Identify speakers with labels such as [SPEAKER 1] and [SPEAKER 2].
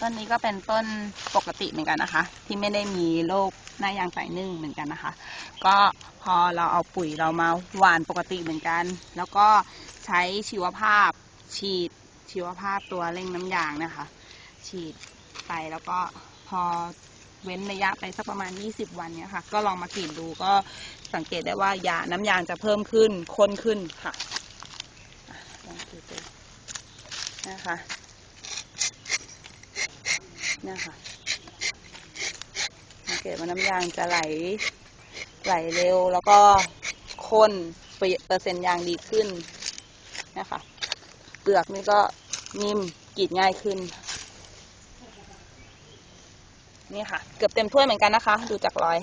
[SPEAKER 1] ต้นนี้ก็เป็นต้นปกติเหมือนกันนะคะ ที่ไม่ได้มีโรคหน้ายางสายนึ่งเหมือนกันนะคะ ก็พอเราเอาปุ๋ยเรามาหว่านปกติเหมือนกัน แล้วก็ใช้ชีวภาพฉีดชีวภาพตัวเร่งน้ำยางนะคะ ฉีดไปแล้วก็พอเว้นระยะไปสักประมาณ 20 วันเนี้ยค่ะ ก็ลองมากรีดดูก็สังเกตได้ว่ายาน้ำยางจะเพิ่มขึ้นข้นขึ้นค่ะลองดูดูนะคะ เนี่ยค่ะสังเกตว่าน้ำยางจะไหล ไหลเร็วแล้วก็ข้นเปอร์เซ็นต์ยางดีขึ้นนะคะเปลือกนี่ก็นิ่มกรีดง่ายขึ้น นี่ค่ะ เกือบเต็มถ้วยเหมือนกันนะคะ ดูจากรอย